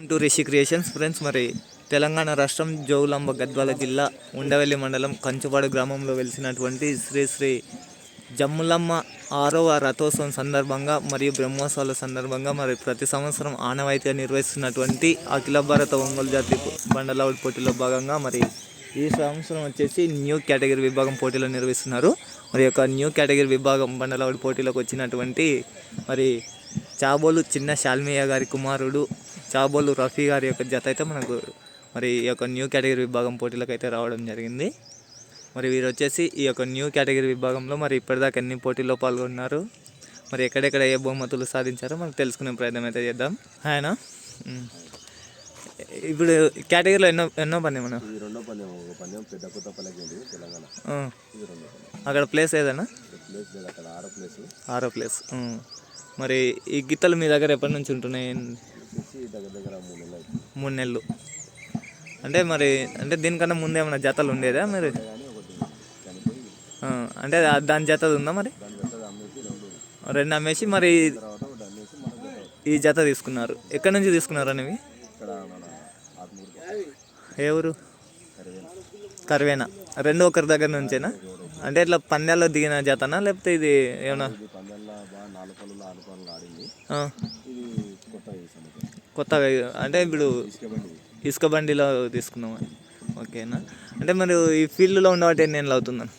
To Rishi creations friends మరి తెలంగాణ రాష్ట్రం జోగులాంబ గద్వాల జిల్లా ఉండవెల్లి మండలం కంచుపాడు గ్రామంలో వెలిసినటువంటి శ్రీ శ్రీ జమ్ములమ్మ ఆరవ రథోత్సవం సందర్భంగా మరియు బ్రహ్మోత్సవాల సందర్భంగా మరి ప్రతి సంవత్సరం ఆనవాయితీగా నిర్వహిస్తున్నటువంటి అఖిల భారత ఒంగోలు జాతి బండలావుడి పోటీలో భాగంగా మరి ఈ సంవత్సరం వచ్చేసి న్యూ కేటగిరీ విభాగం పోటీలో నిర్వహిస్తున్నారు. మరి యొక్క న్యూ కేటగిరీ విభాగం బండలావుడి పోటీలోకి వచ్చినటువంటి మరి చాబోలు చిన్న శాల్మియా గారి కుమారుడు చాబోలు రఫీ గారి యొక్క జత అయితే మనకు మరి ఈ యొక్క న్యూ కేటగిరీ విభాగం పోటీలకు అయితే రావడం జరిగింది. మరి వీరు వచ్చేసి ఈ యొక్క న్యూ కేటగిరీ విభాగంలో మరి ఇప్పటిదాకా ఎన్ని పోటీల్లో పాల్గొన్నారు మరి ఎక్కడెక్కడ ఏ బహుమతులు సాధించారో మనకు తెలుసుకునే ప్రయత్నం అయితే చేద్దాం. ఆయన. ఇప్పుడు కేటగిరీలో ఎన్నో ఎన్నో పని మనం రెండో పందెం ఒక పందెం పెద్ద తెలంగాణ. అక్కడ ప్లేస్ ఏదైనా ఇక్కడ ప్లేస్ లేదు అక్కడ ఆరో ప్లేస్. ఆరో ప్లేస్. మరి ఈ గిత్తలు మీ దగ్గర ఎప్పటి నుంచి ఉంటున్నాయి? దగ్గర దగ్గర మూడు నెలలు అవుతుంది. మూడు నెలలు. అంటే మరి అంటే దీనికన్నా ముందు ఏమైనా జతలు ఉండేదా మరి? అంటే దాని జత ఉందా మరి? రెండు అమ్మేసి మరి ఈ జత తీసుకున్నారు. ఎక్కడి నుంచి తీసుకున్నారు అనేవి? ఏ ఊరు? కరివేన. కరివేనా. రెండు ఒకరి దగ్గర నుంచేనా? అంటే ఇట్లా పందాల్లో దిగిన జతనా లేకపోతే ఇది ఏమన్నా? కొత్తగా అంటే ఇప్పుడు ఇసుక బండి. ఇసుక బండిలో తీసుకున్నాం ఓకేనా? అంటే మరి ఈ ఫీల్డ్లో ఉండబట్టి ఎన్ని ఏళ్ళు అవుతుందని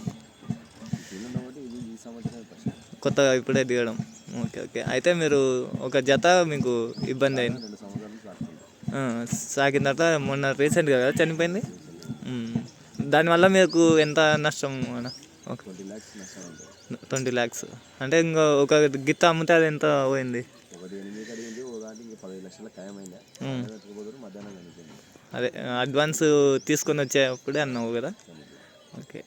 కొత్తగా ఇప్పుడే దిగడం. Okay okay. అయితే మీరు ఒక జత మీకు ఇబ్బంది అయింది. సాకిన తర్వాత మొన్న రీసెంట్గా కదా చనిపోయింది. దానివల్ల మీకు ఎంత నష్టం అన్న? ఒక ట్వంటీ ల్యాక్స్. అంటే ఇంకా ఒక గిత్త అమ్మితే అది ఎంత పోయింది? ఒకటి అదే అడ్వాన్స్ తీసుకొని వచ్చేప్పుడే అన్నావు కదా? ఓకే.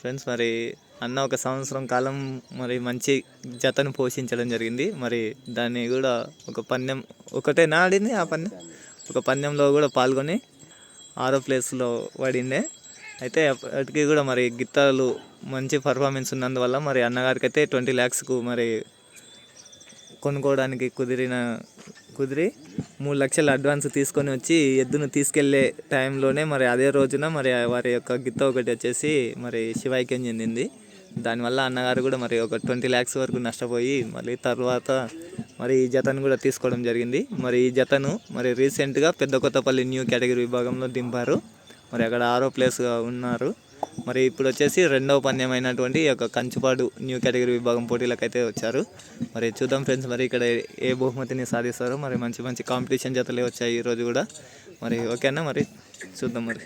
ఫ్రెండ్స్ మరి అన్న ఒక సంవత్సరం కాలం మరి మంచి జతను పోషించడం జరిగింది. మరి దాన్ని కూడా ఒక పందెం ఒకటేనా ఆడింది ఆ పందెం ఒక పందెంలో కూడా పాల్గొని ఆరో ప్లేస్లో పడిండే అయితే అప్పటికి కూడా మరి గిత్తాలు మంచి పర్ఫార్మెన్స్ ఉన్నందువల్ల మరి అన్నగారికి అయితే ట్వంటీ ల్యాక్స్కు మరి కొనుక్కోవడానికి కుదిరిన కుదిరి మూడు లక్షల అడ్వాన్స్ తీసుకొని వచ్చి ఎద్దును తీసుకెళ్ళే టైంలోనే మరి అదే రోజున మరి వారి యొక్క గిత్త ఒకటి వచ్చేసి మరి శివాయిక్యం చెందింది. దానివల్ల అన్నగారు కూడా మరి ఒక ట్వంటీ ల్యాక్స్ వరకు నష్టపోయి మళ్ళీ తర్వాత మరి ఈ జతను కూడా తీసుకోవడం జరిగింది. మరి ఈ జతను మరి రీసెంట్గా పెద్ద కొత్తపల్లి న్యూ కేటగిరీ విభాగంలో దింపారు. మరి అక్కడ ఆరో ప్లేస్గా ఉన్నారు. మరి ఇప్పుడు వచ్చేసి రెండవ పందెం అయినటువంటి యొక్క కంచుపాడు న్యూ కేటగిరీ విభాగం పోటీలకు అయితే వచ్చారు. మరి చూద్దాం ఫ్రెండ్స్ మరి ఇక్కడ ఏ బహుమతిని సాధిస్తారో. మరి మంచి మంచి కాంపిటీషన్ జతలే వచ్చాయి ఈరోజు కూడా. మరి ఓకేనా మరి? చూద్దాం మరి.